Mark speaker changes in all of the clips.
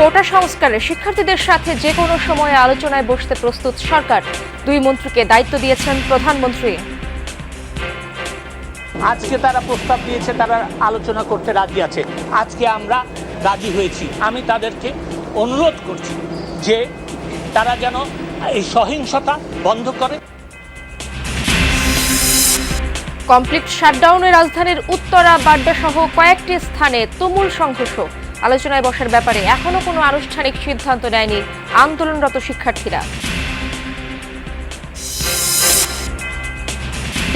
Speaker 1: কোটা সংস্কারে শিক্ষার্থীদের সাথে যে কোনো সময়ে আলোচনায় বসতে প্রস্তুত সরকার দুই মন্ত্রীকে দায়িত্ব দিয়েছেন প্রধানমন্ত্রী
Speaker 2: আজকে তারা প্রস্তাব দিয়েছে তারা আলোচনা করতে রাজি আছে আজকে আমরা রাজি হয়েছি আমি তাদেরকে অনুরোধ করছি যে তারা যেন এই সহিংসতা বন্ধ করে
Speaker 1: কমপ্লিট শাটডাউনে রাজধানীর উত্তরা বাড্ডা সহ কয়েকটি স্থানে তুমুল সংঘর্ষ আলোচনায় বসার ব্যাপারে এখনও কোনো আনুষ্ঠানিক সিদ্ধান্ত নেয়নি আন্দোলনরত শিক্ষার্থীরা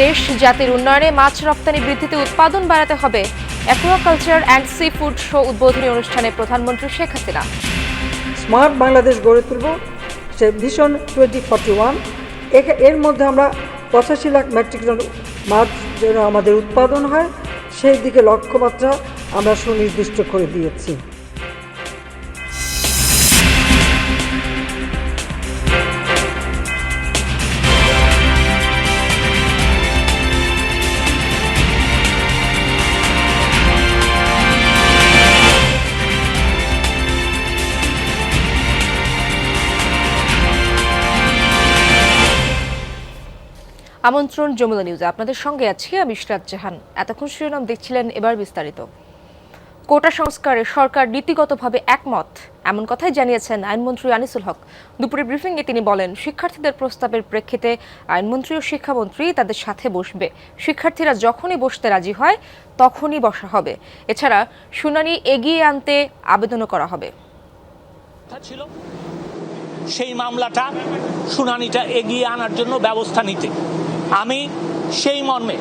Speaker 1: দেশ জাতির উন্নয়নে মাছ রপ্তানি বৃদ্ধিতে উৎপাদন বাড়াতে হবে aquaculture and sea food show উদ্বোধনী অনুষ্ঠানে প্রধানমন্ত্রী শেখ হাসিনা
Speaker 3: স্মার্ট বাংলাদেশ গড়ে তুলব সে ভিশন টোয়েন্টি ফর্টি ওয়ান এর মধ্যে আমরা পঁচাশি লাখ মেট্রিক টন মাছ যেন আমাদের উৎপাদন হয় সেই দিকে লক্ষ্যমাত্রা আমরা সুনির্দিষ্ট করে দিয়েছি
Speaker 1: আমন্ত্রণ যমুনা নিউজে আপনাদের সঙ্গে আছি আমি ইশরাত জাহান এতক্ষণ শিরোনাম দেখছিলেন এবার বিস্তারিত কোটা সংস্কারে সরকার নীতিগতভাবে একমত এমন কথাই জানিয়েছেন আইনমন্ত্রী আনিসুল হক দুপুরে ব্রিফিংয়ে তিনি বলেন শিক্ষার্থীদের প্রস্তাবের প্রেক্ষিতে আইনমন্ত্রী ও শিক্ষামন্ত্রী তাদের সাথে বসবে শিক্ষার্থীরা যখনই বসতে রাজি হয় তখনই বসা হবে এছাড়া শুনানি এগিয়ে আনতে আবেদনও করা হবে
Speaker 2: ছিল সেই মামলাটা শুনানিটা এগিয়ে আনার জন্য ব্যবস্থা নিতে আমি সেই মর্মে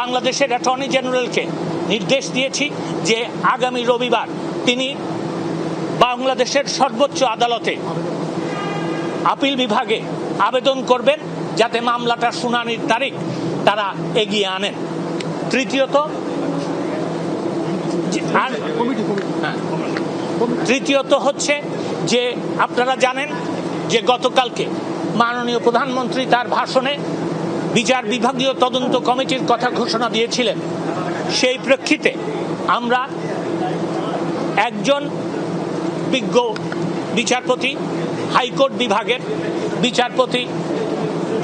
Speaker 2: বাংলাদেশের অ্যাটর্নি জেনারেলকে নির্দেশ দিয়েছি যে আগামী রবিবার তিনি বাংলাদেশের সর্বোচ্চ আদালতে আপিল বিভাগে আবেদন করবেন যাতে মামলাটার শুনানির তারিখ তারা এগিয়ে আনেন তৃতীয়ত তৃতীয়ত হচ্ছে যে আপনারা জানেন যে গতকালকে মাননীয় প্রধানমন্ত্রী তার ভাষণে বিচার বিভাগীয় তদন্ত কমিটির কথা ঘোষণা দিয়েছিলেন সেই প্রেক্ষিতে আমরা একজন বিজ্ঞ বিচারপতি হাইকোর্ট বিভাগের বিচারপতি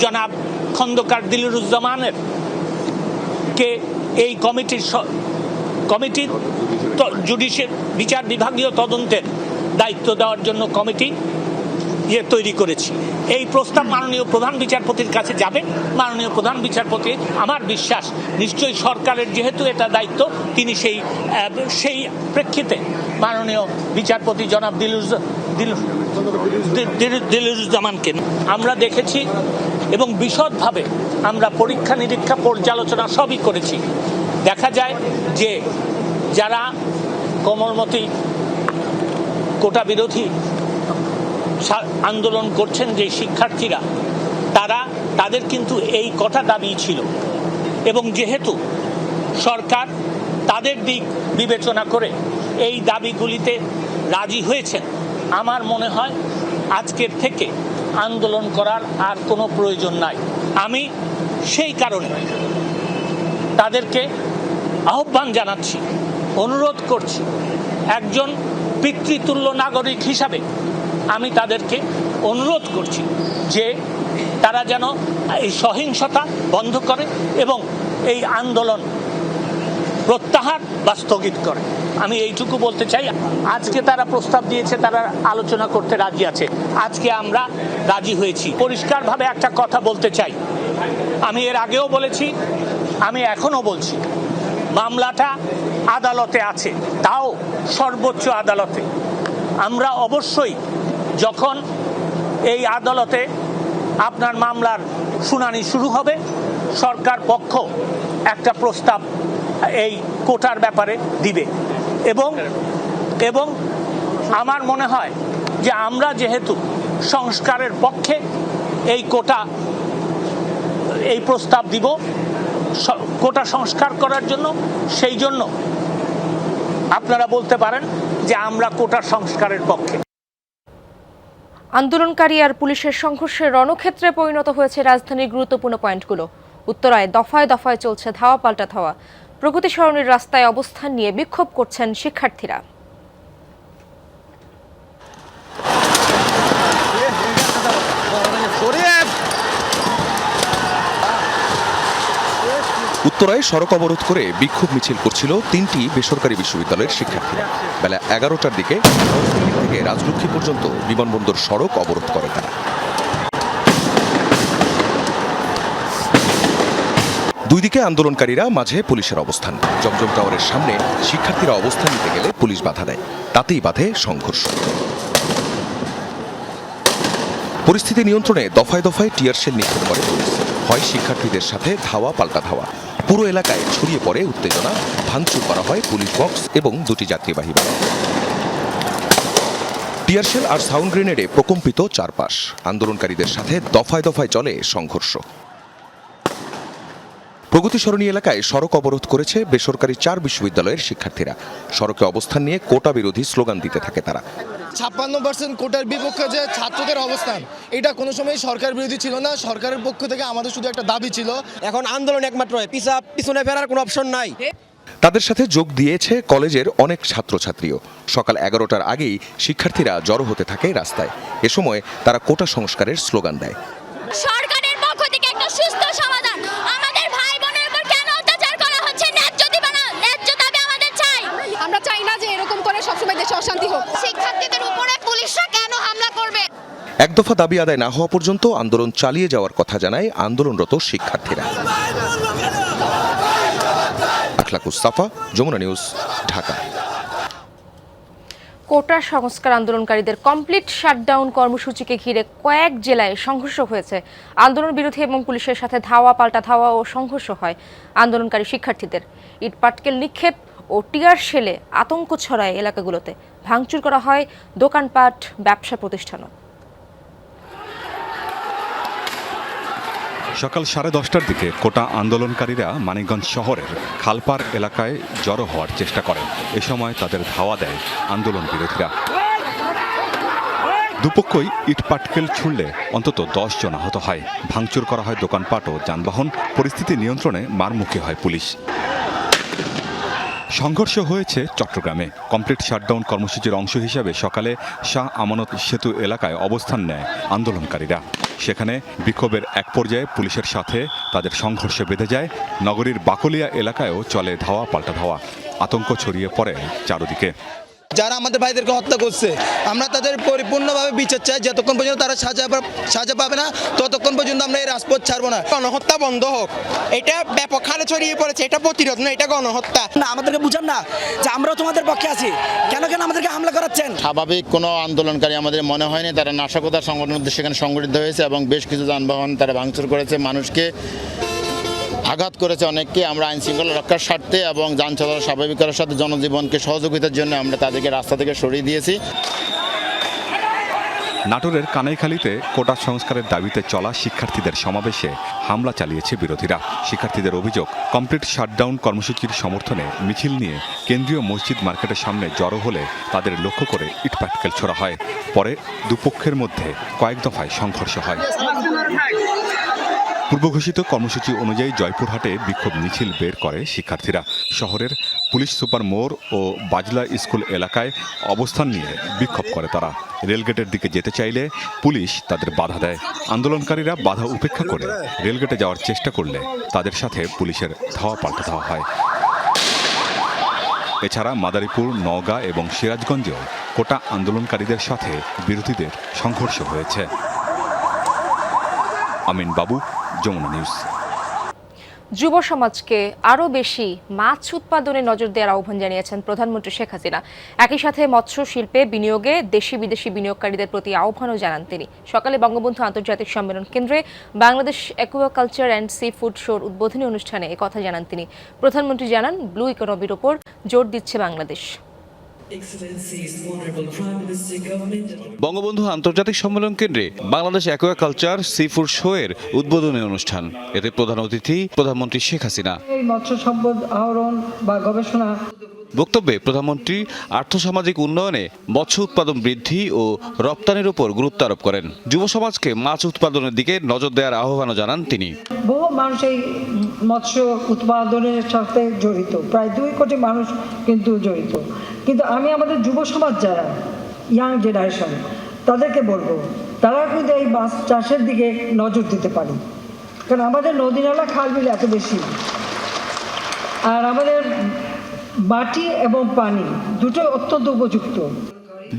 Speaker 2: জনাব খন্দকার দিলুরুজ্জামানের কে এই কমিটির কমিটির জুডিশিয়াল বিচার বিভাগীয় তদন্তের দায়িত্ব দেওয়ার জন্য কমিটি ইয়ে তৈরি করেছি এই প্রস্তাব মাননীয় প্রধান বিচারপতির কাছে যাবে মাননীয় প্রধান বিচারপতি আমার বিশ্বাস নিশ্চয়ই সরকারের যেহেতু এটা দায়িত্ব তিনি সেই সেই প্রেক্ষিতে মাননীয় বিচারপতি জনাব দিলুজ দিলুজ্জামানকে আমরা দেখেছি এবং বিশদভাবে আমরা পরীক্ষা নিরীক্ষা পর্যালোচনা সবই করেছি দেখা যায় যে যারা কমলমতি কোটা বিরোধী আন্দোলন করছেন যে শিক্ষার্থীরা তারা তাদের কিন্তু এই কথা দাবি ছিল এবং যেহেতু সরকার তাদের দিক বিবেচনা করে এই দাবিগুলিতে রাজি হয়েছেন আমার মনে হয় আজকের থেকে আন্দোলন করার আর কোনো প্রয়োজন নাই আমি সেই কারণে তাদেরকে আহ্বান জানাচ্ছি অনুরোধ করছি একজন পিতৃতুল্য নাগরিক হিসাবে আমি তাদেরকে অনুরোধ করছি যে তারা যেন এই সহিংসতা বন্ধ করে এবং এই আন্দোলন প্রত্যাহার বা স্থগিত করে আমি এইটুকু বলতে চাই আজকে তারা প্রস্তাব দিয়েছে তারা আলোচনা করতে রাজি আছে আজকে আমরা রাজি হয়েছি পরিষ্কারভাবে একটা কথা বলতে চাই আমি এর আগেও বলেছি আমি এখনও বলছি মামলাটা আদালতে আছে তাও সর্বোচ্চ আদালতে আমরা অবশ্যই যখন এই আদালতে আপনার মামলার শুনানি শুরু হবে সরকার পক্ষ একটা প্রস্তাব এই কোটার ব্যাপারে দিবে এবং এবং আমার মনে হয় যে আমরা যেহেতু সংস্কারের পক্ষে এই কোটা এই প্রস্তাব দিব কোটা সংস্কার করার জন্য সেই জন্য আপনারা বলতে পারেন যে আমরা কোটা সংস্কারের পক্ষে
Speaker 1: আন্দোলনকারী আর পুলিশের সংঘর্ষে রণক্ষেত্রে পরিণত হয়েছে রাজধানীর গুরুত্বপূর্ণ পয়েন্টগুলো উত্তরায় দফায় দফায় চলছে ধাওয়া পাল্টা ধাওয়া প্রগতি সরণির রাস্তায় অবস্থান নিয়ে বিক্ষোভ করছেন শিক্ষার্থীরা
Speaker 4: উত্তরায় সড়ক অবরোধ করে বিক্ষোভ মিছিল করছিল তিনটি বেসরকারি বিশ্ববিদ্যালয়ের শিক্ষার্থীরা বেলা এগারোটার দিকে থেকে রাজলক্ষ্মী পর্যন্ত বিমানবন্দর সড়ক অবরোধ করে তারা দুই দিকে আন্দোলনকারীরা মাঝে পুলিশের অবস্থান জমজম টাওয়ারের সামনে শিক্ষার্থীরা অবস্থান নিতে গেলে পুলিশ বাধা দেয় তাতেই বাধে সংঘর্ষ পরিস্থিতি নিয়ন্ত্রণে দফায় দফায় সেল নিক্ষেপ করে পুলিশ হয় শিক্ষার্থীদের সাথে ধাওয়া পাল্টা ধাওয়া পুরো এলাকায় ছড়িয়ে পড়ে উত্তেজনা ভাঙচুর করা হয় পুলিশ বক্স এবং দুটি যাত্রীবাহী বাস টিয়ারশেল আর সাউন্ড গ্রেনেডে প্রকম্পিত চারপাশ আন্দোলনকারীদের সাথে দফায় দফায় চলে সংঘর্ষ প্রগতি সরণী এলাকায় সড়ক অবরোধ করেছে বেসরকারি চার বিশ্ববিদ্যালয়ের শিক্ষার্থীরা সড়কে অবস্থান নিয়ে কোটা বিরোধী স্লোগান দিতে থাকে তারা
Speaker 5: ছাপ্পান্ন পার্সেন্ট কোটার বিপক্ষে যে ছাত্রদের অবস্থান এটা কোনো সময় সরকার বিরোধী ছিল না সরকারের পক্ষ থেকে আমাদের শুধু একটা দাবি ছিল এখন আন্দোলন একমাত্র পিছা পিছনে ফেরার কোনো অপশন নাই
Speaker 4: তাদের সাথে যোগ দিয়েছে কলেজের অনেক ছাত্রছাত্রীও সকাল এগারোটার আগেই শিক্ষার্থীরা জড়ো হতে থাকে রাস্তায় এ সময় তারা কোটা সংস্কারের স্লোগান দেয়
Speaker 6: সরকার
Speaker 7: হবে দেশে অশান্তি হোক
Speaker 8: শিক্ষার্থীদের উপরে পুলিশরা কেন হামলা করবে
Speaker 4: এক দফা দাবি আদায় না হওয়া পর্যন্ত আন্দোলন চালিয়ে যাওয়ার কথা জানায় আন্দোলনরত শিক্ষার্থীরা আখলাক যমুনা নিউজ ঢাকা
Speaker 1: কোটা সংস্কার আন্দোলনকারীদের কমপ্লিট শাটডাউন কর্মসূচিকে ঘিরে কয়েক জেলায় সংঘর্ষ হয়েছে আন্দোলন বিরোধী এবং পুলিশের সাথে ধাওয়া পাল্টা ধাওয়া ও সংঘর্ষ হয় আন্দোলনকারী শিক্ষার্থীদের ইটপাটকেল নিক্ষেপ ও টিয়ার সেলে আতঙ্ক ছড়ায় এলাকাগুলোতে ভাঙচুর করা হয় দোকানপাট ব্যবসা প্রতিষ্ঠানও
Speaker 4: সকাল সাড়ে দশটার দিকে কোটা আন্দোলনকারীরা মানিকগঞ্জ শহরের খালপার এলাকায় জড়ো হওয়ার চেষ্টা করেন এ সময় তাদের ধাওয়া দেয় আন্দোলন বিরোধীরা দুপক্ষই ইট পাটকেল ছুঁড়লে অন্তত দশ জন আহত হয় ভাঙচুর করা হয় দোকানপাট ও যানবাহন পরিস্থিতি নিয়ন্ত্রণে মারমুখী হয় পুলিশ সংঘর্ষ হয়েছে চট্টগ্রামে কমপ্লিট শাটডাউন কর্মসূচির অংশ হিসাবে সকালে শাহ আমানত সেতু এলাকায় অবস্থান নেয় আন্দোলনকারীরা সেখানে বিক্ষোভের এক পর্যায়ে পুলিশের সাথে তাদের সংঘর্ষ বেঁধে যায় নগরীর বাকলিয়া এলাকায়ও চলে ধাওয়া পাল্টা ধাওয়া আতঙ্ক ছড়িয়ে পড়ে চারদিকে
Speaker 5: যারা আমাদের ভাইদেরকে হত্যা করছে আমরা তাদের পরিপূর্ণভাবে বিচার চাই যতক্ষণ পর্যন্ত তারা সাজা সাজা পাবে না ততক্ষণ পর্যন্ত আমরা এই রাজপথ ছাড়বো না গণহত্যা বন্ধ হোক এটা ব্যাপক হারে ছড়িয়ে পড়েছে এটা প্রতিরোধ না এটা গণহত্যা না আমাদেরকে বুঝান না যে আমরাও তোমাদের পক্ষে আছি কেন কেন আমাদেরকে হামলা করাচ্ছেন
Speaker 9: স্বাভাবিক কোনো আন্দোলনকারী আমাদের মনে হয়নি তারা নাশকতা সংগঠন সেখানে সংগঠিত হয়েছে এবং বেশ কিছু যানবাহন তারা ভাঙচুর করেছে মানুষকে আঘাত করেছে অনেককে আমরা আইন শৃঙ্খলা রক্ষার স্বার্থে এবং যান চলাচল স্বাভাবিক করার সাথে জনজীবনকে সহযোগিতার জন্য আমরা তাদেরকে রাস্তা থেকে সরিয়ে দিয়েছি
Speaker 4: নাটোরের কানাইখালীতে কোটা সংস্কারের দাবিতে চলা শিক্ষার্থীদের সমাবেশে হামলা চালিয়েছে বিরোধীরা শিক্ষার্থীদের অভিযোগ কমপ্লিট শাটডাউন কর্মসূচির সমর্থনে মিছিল নিয়ে কেন্দ্রীয় মসজিদ মার্কেটের সামনে জড়ো হলে তাদের লক্ষ্য করে ইটপাটকেল ছোড়া হয় পরে দুপক্ষের মধ্যে কয়েক দফায় সংঘর্ষ হয় পূর্বঘোষিত কর্মসূচি অনুযায়ী জয়পুরহাটে বিক্ষোভ মিছিল বের করে শিক্ষার্থীরা শহরের পুলিশ সুপার মোর ও বাজলা স্কুল এলাকায় অবস্থান নিয়ে বিক্ষোভ করে তারা রেলগেটের দিকে যেতে চাইলে পুলিশ তাদের বাধা দেয় আন্দোলনকারীরা বাধা উপেক্ষা করে রেলগেটে যাওয়ার চেষ্টা করলে তাদের সাথে পুলিশের ধাওয়া পাল্টা ধাওয়া হয় এছাড়া মাদারীপুর নওগাঁ এবং সিরাজগঞ্জেও কোটা আন্দোলনকারীদের সাথে বিরোধীদের সংঘর্ষ হয়েছে আমিন বাবু যমুনা নিউজ
Speaker 1: যুব সমাজকে আরও বেশি মাছ উৎপাদনে নজর দেওয়ার আহ্বান জানিয়েছেন প্রধানমন্ত্রী শেখ হাসিনা একই সাথে মৎস্য শিল্পে বিনিয়োগে দেশি বিদেশি বিনিয়োগকারীদের প্রতি আহ্বানও জানান তিনি সকালে বঙ্গবন্ধু আন্তর্জাতিক সম্মেলন কেন্দ্রে Bangladesh aquaculture and sea food শোর উদ্বোধনী অনুষ্ঠানে কথা জানান তিনি প্রধানমন্ত্রী জানান ব্লু ইকোনমির ওপর জোর দিচ্ছে বাংলাদেশ
Speaker 4: বঙ্গবন্ধু আন্তর্জাতিক সম্মেলন কেন্দ্রে Bangladesh aquaculture sea food show এর উদ্বোধনী অনুষ্ঠান এতে প্রধান অতিথি প্রধানমন্ত্রী শেখ হাসিনা
Speaker 10: মৎস্য সম্পদ আহরণ বা গবেষণা
Speaker 4: বক্তব্যে প্রধানমন্ত্রী আর্থসামাজিক উন্নয়নে মৎস্য উৎপাদন বৃদ্ধি ও রপ্তানির উপর গুরুত্ব আরোপ করেন যুব সমাজকে মাছ উৎপাদনের দিকে নজর দেওয়ার আহ্বানও জানান তিনি
Speaker 10: বহু মানুষ এই মৎস্য উৎপাদনের সাথে জড়িত প্রায় দুই কোটি মানুষ কিন্তু জড়িত কিন্তু আমি আমাদের যুব সমাজ যারা ইয়াং জেনারেশন তাদেরকে বলবো তারা কিন্তু এই মাছ চাষের দিকে নজর দিতে পারি কারণ আমাদের নদী নালা খাল বিল এত বেশি আর আমাদের মাটি এবং পানি দুটো অত্যন্ত উপযুক্ত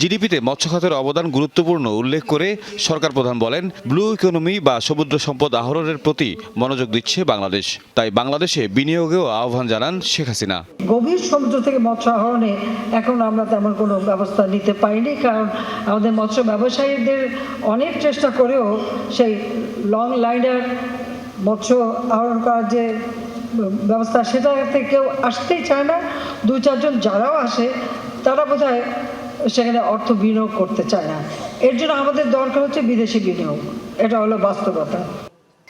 Speaker 4: জিডিপিতে মৎস্য খাতের অবদান গুরুত্বপূর্ণ উল্লেখ করে সরকার প্রধান বলেন ব্লু ইকোনমি বা সমুদ্র সম্পদ আহরণের প্রতি মনোযোগ দিচ্ছে বাংলাদেশ তাই বাংলাদেশে বিনিয়োগেও আহ্বান জানান শেখ হাসিনা
Speaker 10: গভীর সমুদ্র থেকে মৎস্য আহরণে এখন আমরা তেমন কোনো ব্যবস্থা নিতে পারিনি কারণ আমাদের মৎস্য ব্যবসায়ীদের অনেক চেষ্টা করেও সেই লং লাইনার মৎস্য আহরণ করার যে ব্যবস্থা সেটাতে কেউ আসতেই চায় না দু চারজন যারাও আসে তারা বোধ সেখানে অর্থ বিনিয়োগ করতে চায় না এর জন্য আমাদের দরকার হচ্ছে বিদেশি বিনিয়োগ এটা হলো বাস্তবতা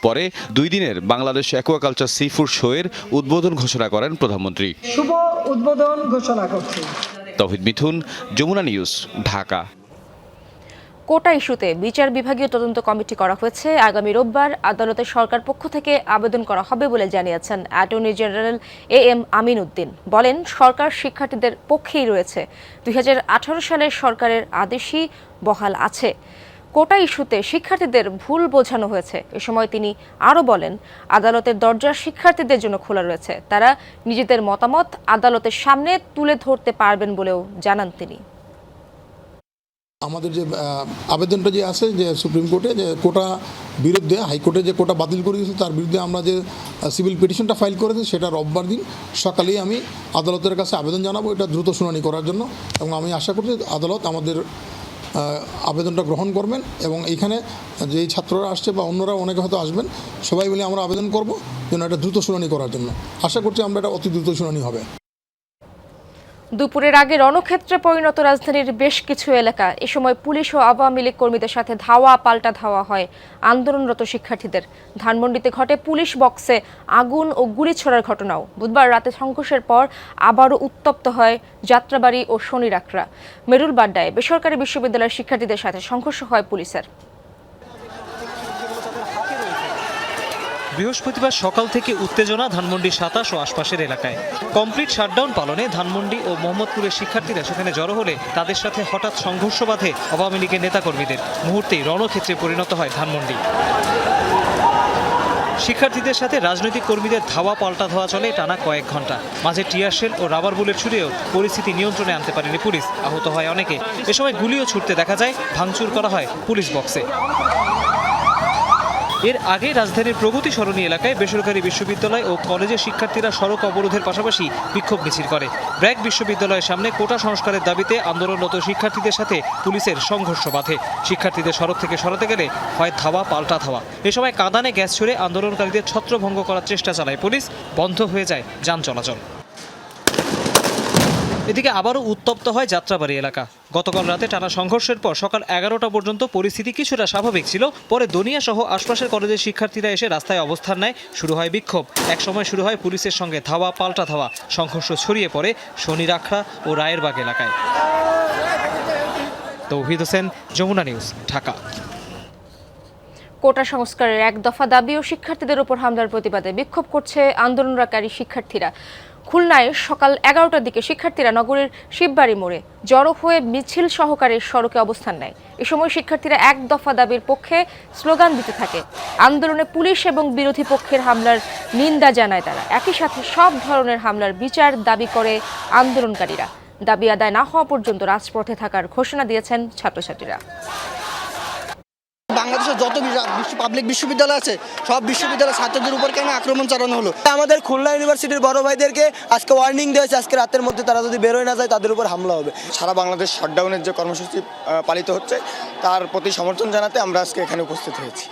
Speaker 4: পরে দুই দিনের বাংলাদেশ অ্যাকোয়াকালচার শো শোয়ের উদ্বোধন ঘোষণা করেন প্রধানমন্ত্রী
Speaker 10: শুভ উদ্বোধন ঘোষণা করছি
Speaker 4: তহিদ মিথুন যমুনা নিউজ ঢাকা
Speaker 1: কোটা ইস্যুতে বিচার বিভাগীয় তদন্ত কমিটি করা হয়েছে আগামী রোববার আদালতে সরকার পক্ষ থেকে আবেদন করা হবে বলে জানিয়েছেন attorney general A M Amin Uddin বলেন সরকার শিক্ষার্থীদের পক্ষেই রয়েছে দুই সালের সরকারের আদেশই বহাল আছে কোটা ইস্যুতে শিক্ষার্থীদের ভুল বোঝানো হয়েছে এ সময় তিনি আরও বলেন আদালতের দরজা শিক্ষার্থীদের জন্য খোলা রয়েছে তারা নিজেদের মতামত আদালতের সামনে তুলে ধরতে পারবেন বলেও জানান তিনি
Speaker 11: আমাদের যে আবেদনটা যে আসে যে সুপ্রিম কোর্টে যে কোটা বিরুদ্ধে হাইকোর্টে যে কোটা বাতিল করে দিয়েছে তার বিরুদ্ধে আমরা যে সিভিল পিটিশনটা ফাইল করেছি সেটা রোববার দিন সকালেই আমি আদালতের কাছে আবেদন জানাবো এটা দ্রুত শুনানি করার জন্য এবং আমি আশা করছি আদালত আমাদের আবেদনটা গ্রহণ করবেন এবং এইখানে যেই ছাত্ররা আসছে বা অন্যরা অনেকে হয়তো আসবেন সবাই মিলে আমরা আবেদন করব যেন এটা দ্রুত শুনানি করার জন্য আশা করছি আমরা এটা অতি দ্রুত শুনানি হবে
Speaker 1: দুপুরের আগে রণক্ষেত্রে পরিণত রাজধানীর বেশ কিছু এলাকা এ সময় পুলিশ ও আওয়ামী লীগ কর্মীদের সাথে ধাওয়া পাল্টা ধাওয়া হয় আন্দোলনরত শিক্ষার্থীদের ধানমন্ডিতে ঘটে পুলিশ বক্সে আগুন ও গুলি ছড়ার ঘটনাও বুধবার রাতে সংঘর্ষের পর আবারও উত্তপ্ত হয় যাত্রাবাড়ি ও শনিরাকরা মেরুল বাড্ডায় বেসরকারি বিশ্ববিদ্যালয়ের শিক্ষার্থীদের সাথে সংঘর্ষ হয় পুলিশের
Speaker 4: বৃহস্পতিবার সকাল থেকে উত্তেজনা ধানমন্ডি সাতাশ ও আশপাশের এলাকায় কমপ্লিট শাটডাউন পালনে ধানমন্ডি ও মোহাম্মদপুরের শিক্ষার্থীরা সেখানে জড়ো হলে তাদের সাথে হঠাৎ সংঘর্ষ বাধে আওয়ামী লীগের নেতাকর্মীদের মুহূর্তেই রণক্ষেত্রে পরিণত হয় ধানমন্ডি শিক্ষার্থীদের সাথে রাজনৈতিক কর্মীদের ধাওয়া পাল্টা ধোয়া চলে টানা কয়েক ঘন্টা মাঝে টিয়ারশেল ও রাবার বুলেট ছুড়েও পরিস্থিতি নিয়ন্ত্রণে আনতে পারেনি পুলিশ আহত হয় অনেকে এ সময় গুলিও ছুটতে দেখা যায় ভাঙচুর করা হয় পুলিশ বক্সে এর আগে রাজধানীর প্রগতি সরণী এলাকায় বেসরকারি বিশ্ববিদ্যালয় ও কলেজের শিক্ষার্থীরা সড়ক অবরোধের পাশাপাশি বিক্ষোভ মিছিল করে ব্র্যাক বিশ্ববিদ্যালয়ের সামনে কোটা সংস্কারের দাবিতে আন্দোলনরত শিক্ষার্থীদের সাথে পুলিশের সংঘর্ষ বাধে শিক্ষার্থীদের সড়ক থেকে সরাতে গেলে হয় ধাওয়া পাল্টা ধাওয়া এ সময় কাঁদানে গ্যাস ছুড়ে আন্দোলনকারীদের ছত্রভঙ্গ করার চেষ্টা চালায় পুলিশ বন্ধ হয়ে যায় যান চলাচল এদিকে আবারও উত্তপ্ত হয় যাত্রাবাড়ি এলাকা গতকাল রাতে টানা সংঘর্ষের পর সকাল এগারোটা পর্যন্ত পরিস্থিতি কিছুটা স্বাভাবিক ছিল পরে দনিয়া সহ আশপাশের কলেজের শিক্ষার্থীরা এসে রাস্তায় অবস্থান নেয় শুরু হয় বিক্ষোভ একসময় শুরু হয় পুলিশের সঙ্গে ধাওয়া পাল্টা ধাওয়া সংঘর্ষ ছড়িয়ে পড়ে শনি রাখড়া ও রায়েরবাগ এলাকায় তৌহিদ হোসেন যমুনা নিউজ ঢাকা
Speaker 1: কোটা সংস্কারের এক দফা দাবি ও শিক্ষার্থীদের উপর হামলার প্রতিবাদে বিক্ষোভ করছে আন্দোলনকারী শিক্ষার্থীরা খুলনায় সকাল এগারোটার দিকে শিক্ষার্থীরা নগরের শিববাড়ি মোড়ে জড়ো হয়ে মিছিল সহকারে সড়কে অবস্থান নেয় এ সময় শিক্ষার্থীরা এক দফা দাবির পক্ষে স্লোগান দিতে থাকে আন্দোলনে পুলিশ এবং বিরোধী পক্ষের হামলার নিন্দা জানায় তারা একই সাথে সব ধরনের হামলার বিচার দাবি করে আন্দোলনকারীরা দাবি আদায় না হওয়া পর্যন্ত রাজপথে থাকার ঘোষণা দিয়েছেন ছাত্রছাত্রীরা
Speaker 5: বাংলাদেশের যত পাবলিক বিশ্ববিদ্যালয় আছে সব বিশ্ববিদ্যালয় ছাত্রদের উপর কেন আক্রমণ চালানো হলো আমাদের খুলনা ইউনিভার্সিটির বড় ভাইদেরকে আজকে ওয়ার্নিং দিয়েছে আজকে রাতের মধ্যে তারা যদি বেরোয় না যায় তাদের উপর হামলা হবে সারা বাংলাদেশ শাটডাউনের যে কর্মসূচি পালিত হচ্ছে তার প্রতি সমর্থন জানাতে আমরা আজকে এখানে উপস্থিত হয়েছি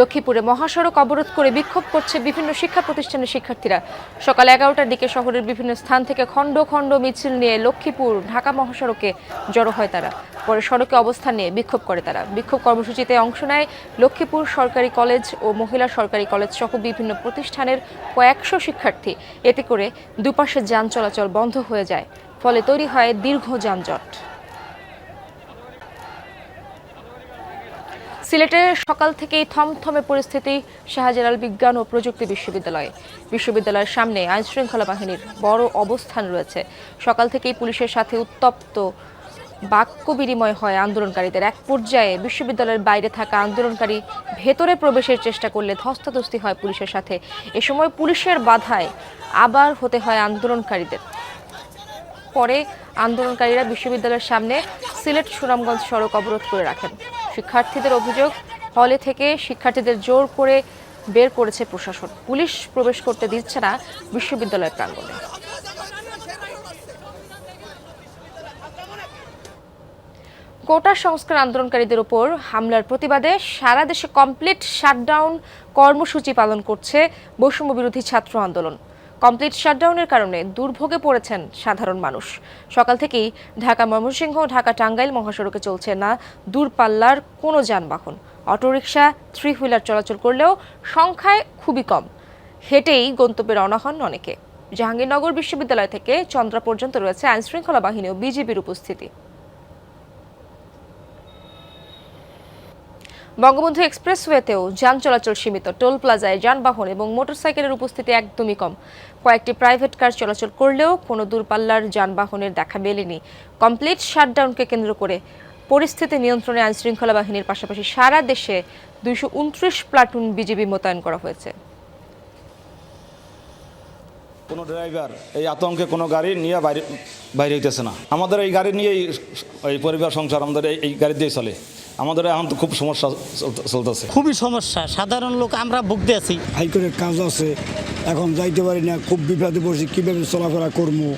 Speaker 1: লক্ষ্মীপুরে মহাসড়ক অবরোধ করে বিক্ষোভ করছে বিভিন্ন শিক্ষা প্রতিষ্ঠানের শিক্ষার্থীরা সকাল এগারোটার দিকে শহরের বিভিন্ন স্থান থেকে খণ্ড খণ্ড মিছিল নিয়ে লক্ষ্মীপুর ঢাকা মহাসড়কে জড়ো হয় তারা পরে সড়কে অবস্থান নিয়ে বিক্ষোভ করে তারা বিক্ষোভ কর্মসূচিতে অংশ নেয় লক্ষ্মীপুর সরকারি কলেজ ও মহিলা সরকারি কলেজ সহ বিভিন্ন প্রতিষ্ঠানের কয়েকশো শিক্ষার্থী এতে করে দুপাশের যান চলাচল বন্ধ হয়ে যায় ফলে তৈরি হয় দীর্ঘ যানজট সিলেটে সকাল থেকেই থমথমে পরিস্থিতি শাহজালাল বিজ্ঞান ও প্রযুক্তি বিশ্ববিদ্যালয়ে বিশ্ববিদ্যালয়ের সামনে আইনশৃঙ্খলা বাহিনীর বড় অবস্থান রয়েছে সকাল থেকেই পুলিশের সাথে উত্তপ্ত বাক্য বিনিময় হয় আন্দোলনকারীদের এক পর্যায়ে বিশ্ববিদ্যালয়ের বাইরে থাকা আন্দোলনকারী ভেতরে প্রবেশের চেষ্টা করলে ধস্তাধস্তি হয় পুলিশের সাথে এ সময় পুলিশের বাধায় আবার হতে হয় আন্দোলনকারীদের পরে আন্দোলনকারীরা বিশ্ববিদ্যালয়ের সামনে সিলেট সুনামগঞ্জ সড়ক অবরোধ করে রাখেন শিক্ষার্থীদের অভিযোগ হলে থেকে শিক্ষার্থীদের জোর করে বের করেছে প্রশাসন পুলিশ প্রবেশ করতে দিচ্ছে না বিশ্ববিদ্যালয় প্রাঙ্গণে কোটা সংস্কার আন্দোলনকারীদের উপর হামলার প্রতিবাদে সারা দেশে কমপ্লিট শাটডাউন কর্মসূচি পালন করছে বৈষম্য বিরোধী ছাত্র আন্দোলন কমপ্লিট শাটডাউনের কারণে দুর্ভোগে পড়েছেন সাধারণ মানুষ সকাল থেকেই ঢাকা ময়মনসিংহ ঢাকা টাঙ্গাইল মহাসড়কে চলছে না দূরপাল্লার কোনো যানবাহন অটোরিকশা থ্রি হুইলার চলাচল করলেও সংখ্যায় খুবই কম হেঁটেই গন্তব্যে রওনা হন অনেকে জাহাঙ্গীরনগর বিশ্ববিদ্যালয় থেকে চন্দ্রা পর্যন্ত রয়েছে আইনশৃঙ্খলা বাহিনী ও বিজেপির উপস্থিতি বঙ্গবন্ধু এক্সপ্রেসওয়েতেও যান চলাচল সীমিত টোল প্লাজায় যানবাহন এবং মোটরসাইকেলের উপস্থিতি একদমই কম কয়েকটি প্রাইভেট কার চলাচল করলেও কোনো দূরপাল্লার যানবাহনের দেখা মেলেনি কমপ্লিট শাটডাউনকে কেন্দ্র করে পরিস্থিতি নিয়ন্ত্রণে আইনশৃঙ্খলা বাহিনীর পাশাপাশি সারা দেশে দুইশো প্লাটুন বিজিবি মোতায়েন করা হয়েছে
Speaker 12: কোনো ড্রাইভার এই আতঙ্কে কোনো গাড়ি নিয়ে বাইরে বাইরে হইতেছে না আমাদের এই গাড়ি নিয়েই এই পরিবার সংসার আমাদের এই গাড়ি দিয়ে চলে আমাদের এখন তো খুব সমস্যা চলতেছে
Speaker 13: খুবই সমস্যা সাধারণ লোক আমরা ভুগতে আছি
Speaker 14: হাইকোর্টের কাজ আছে এখন যাইতে পারি না খুব বিপদে পড়ছি কীভাবে চলাফেরা করবো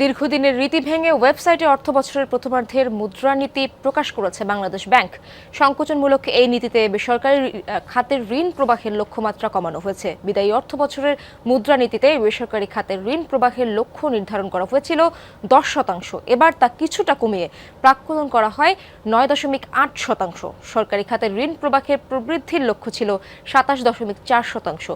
Speaker 1: দীর্ঘদিনের রীতি ভেঙে ওয়েবসাইটে অর্থ বছরের প্রথমার্ধের মুদ্রানীতি প্রকাশ করেছে বাংলাদেশ ব্যাংক সংকোচনমূলক এই নীতিতে বেসরকারি খাতের ঋণ প্রবাহের লক্ষ্যমাত্রা কমানো হয়েছে বিদায়ী অর্থ বছরের মুদ্রানীতিতে বেসরকারি খাতের ঋণ প্রবাহের লক্ষ্য নির্ধারণ করা হয়েছিল দশ শতাংশ এবার তা কিছুটা কমিয়ে প্রাক্কলন করা হয় নয় দশমিক আট শতাংশ সরকারি খাতের ঋণ প্রবাহের প্রবৃদ্ধির লক্ষ্য ছিল সাতাশ দশমিক চার শতাংশ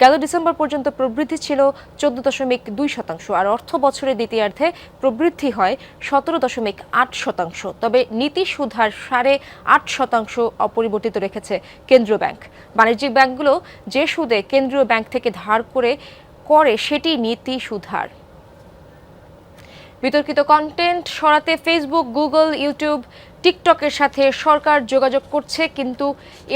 Speaker 1: গেল ডিসেম্বর পর্যন্ত প্রবৃদ্ধি ছিল চোদ্দ দশমিক দুই শতাংশ আর অর্থ বছরের দ্বিতীয় দ্বিতীয়ার্ধে প্রবৃদ্ধি হয় সতেরো দশমিক আট শতাংশ তবে নীতি সুধার সাড়ে আট শতাংশ অপরিবর্তিত রেখেছে কেন্দ্রীয় ব্যাংক বাণিজ্যিক ব্যাংকগুলো যে সুদে কেন্দ্রীয় ব্যাংক থেকে ধার করে করে সেটি নীতি সুধার বিতর্কিত কন্টেন্ট সরাতে ফেসবুক গুগল ইউটিউব টিকটকের সাথে সরকার যোগাযোগ করছে কিন্তু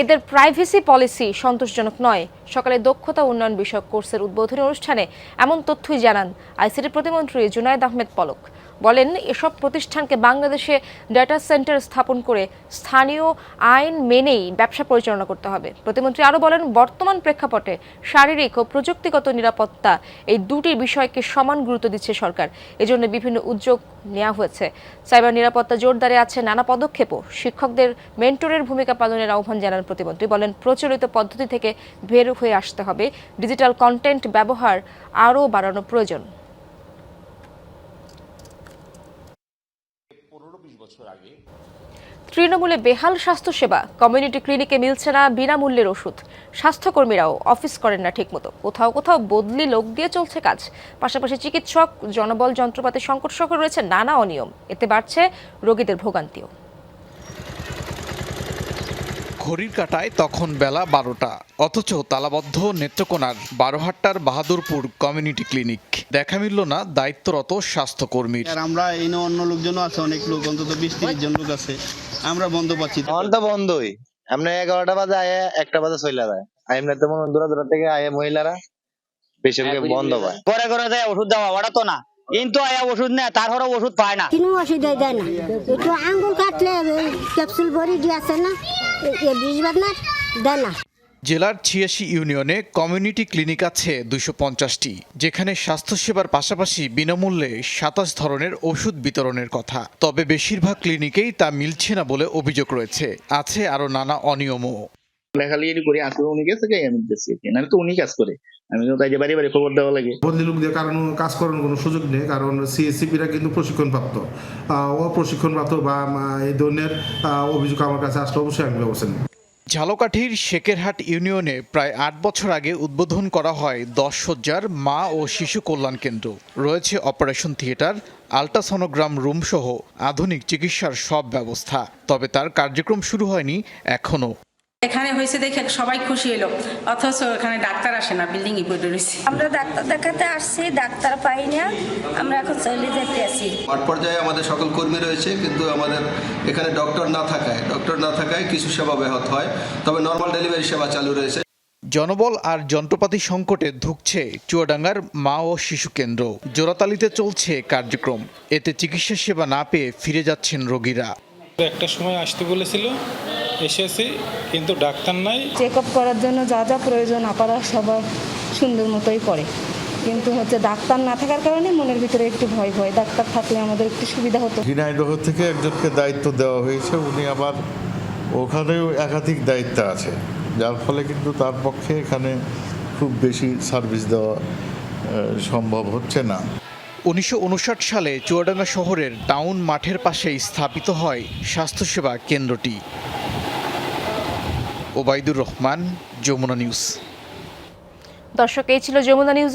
Speaker 1: এদের প্রাইভেসি পলিসি সন্তোষজনক নয় সকালে দক্ষতা উন্নয়ন বিষয়ক কোর্সের উদ্বোধনী অনুষ্ঠানে এমন তথ্যই জানান আইসিটি প্রতিমন্ত্রী জুনায়দ আহমেদ পলক বলেন এসব প্রতিষ্ঠানকে বাংলাদেশে ডেটা সেন্টার স্থাপন করে স্থানীয় আইন মেনেই ব্যবসা পরিচালনা করতে হবে প্রতিমন্ত্রী আরও বলেন বর্তমান প্রেক্ষাপটে শারীরিক ও প্রযুক্তিগত নিরাপত্তা এই দুটি বিষয়কে সমান গুরুত্ব দিচ্ছে সরকার এজন্য বিভিন্ন উদ্যোগ নেওয়া হয়েছে সাইবার নিরাপত্তা জোরদারে আছে নানা পদক্ষেপও শিক্ষকদের মেন্টরের ভূমিকা পালনের আহ্বান জানান প্রতিমন্ত্রী বলেন প্রচলিত পদ্ধতি থেকে বের হয়ে আসতে হবে ডিজিটাল কন্টেন্ট ব্যবহার আরও বাড়ানো প্রয়োজন তৃণমূলে বেহাল স্বাস্থ্যসেবা কমিউনিটি ক্লিনিকে মিলছে না বিনামূল্যের ওষুধ স্বাস্থ্যকর্মীরাও অফিস করেন না ঠিকমতো কোথাও কোথাও বদলি লোক দিয়ে চলছে কাজ পাশাপাশি চিকিৎসক জনবল যন্ত্রপাতি সংকট সহ রয়েছে নানা অনিয়ম এতে বাড়ছে রোগীদের ভোগান্তিও
Speaker 15: ঘড়ির কাটায় তখন বেলা বারোটা অথচ তালাবদ্ধ নেত্রকোনার বারোহাট্টার বাহাদুরপুর কমিউনিটি ক্লিনিক দেখা মিলল না দায়িত্বরত স্বাস্থ্যকর্মীর
Speaker 16: আমরা এই অন্য লোকজনও আছে অনেক লোক অন্তত বিশ তিরিশ জন লোক আছে আমরা বন্ধ পাচ্ছি
Speaker 17: অন্ত বন্ধই আমরা এগারোটা বাজে আয়া একটা বাজে চলে যায় আমরা তো মনে দূরা থেকে আয়া মহিলারা বেশি বন্ধ পায় পরে করে যায় ওষুধ দেওয়া ওটা তো না কিন্তু আয়া ওষুধ না তার হরও ওষুধ পায় না
Speaker 18: কিনু ওষুধ দেয় না একটু আঙ্গুল কাটলে ক্যাপসুল ভরি দিয়েছে না বিষ বাদ না দেয় না
Speaker 15: জেলার ছিয়াশি ইউনিয়নে কমিউনিটি ক্লিনিক আছে দুশো পঞ্চাশটি যেখানে স্বাস্থ্যসেবার পাশাপাশি বিনামূল্যে সাতাশ ধরনের ওষুধ বিতরণের কথা তবে বেশিরভাগ ক্লিনিকেই তা মিলছে না বলে অভিযোগ রয়েছে আছে আরো নানা অনিয়মও
Speaker 19: লেখালেখি করে আসলে উনি গেছে আমি নাহলে তো উনি কাজ করে আমি কিন্তু তাই যে বাড়ি বাড়ি খবর দেওয়া লাগে
Speaker 20: বদলি লোকদের কারণ কাজ করার কোনো সুযোগ নেই কারণ সিএসসিপিরা কিন্তু প্রশিক্ষণপ্রাপ্ত অপ্রশিক্ষণপ্রাপ্ত বা এই ধরনের অভিযোগ আমার কাছে আসলে অবশ্যই আমি ব্যবস্থা নেব
Speaker 15: ঝালকাঠির শেখেরহাট ইউনিয়নে প্রায় আট বছর আগে উদ্বোধন করা হয় দশ শয্যার মা ও শিশু কল্যাণ কেন্দ্র রয়েছে অপারেশন থিয়েটার আলট্রাসনোগ্রাম রুম সহ আধুনিক চিকিৎসার সব ব্যবস্থা তবে তার কার্যক্রম শুরু হয়নি এখনও
Speaker 21: এখানে হয়েছে দেখে সবাই খুশি হলো অথচ এখানে ডাক্তার আসে না বিল্ডিং ই পড়ে রয়েছে
Speaker 22: আমরা ডাক্তার দেখাতে আসছি ডাক্তার পাই না আমরা এখন চলে যেতে আসি
Speaker 23: মাঠ পর্যায়ে আমাদের সকল কর্মী রয়েছে কিন্তু আমাদের এখানে ডক্টর না থাকায় ডক্টর না থাকায় কিছু সেবা ব্যাহত হয় তবে নর্মাল ডেলিভারি সেবা চালু রয়েছে
Speaker 15: জনবল আর যন্ত্রপাতি সংকটে ধুকছে চুয়াডাঙ্গার মা ও শিশু কেন্দ্র জোরাতালিতে চলছে কার্যক্রম এতে চিকিৎসা সেবা না পেয়ে ফিরে যাচ্ছেন রোগীরা
Speaker 24: একটা সময় আসতে বলেছিল এসেছি কিন্তু ডাক্তার নাই
Speaker 25: চেক আপ করার জন্য যা যা প্রয়োজন আপনারা সবার সুন্দর মতোই করে কিন্তু হচ্ছে ডাক্তার না থাকার কারণে মনের ভিতরে একটু ভয় ভয় ডাক্তার থাকলে আমাদের একটু সুবিধা হতো
Speaker 26: ঝিনাইদহ থেকে একজনকে দায়িত্ব দেওয়া হয়েছে উনি আবার ওখানেও একাধিক দায়িত্ব আছে যার ফলে কিন্তু তার পক্ষে এখানে খুব বেশি সার্ভিস দেওয়া সম্ভব হচ্ছে না
Speaker 15: উনিশশো সালে চুয়াডাঙ্গা শহরের টাউন মাঠের পাশে স্থাপিত হয় স্বাস্থ্যসেবা কেন্দ্রটি ওবায়দুর রহমান যমুনা নিউজ দর্শক এই ছিল যমুনা নিউজ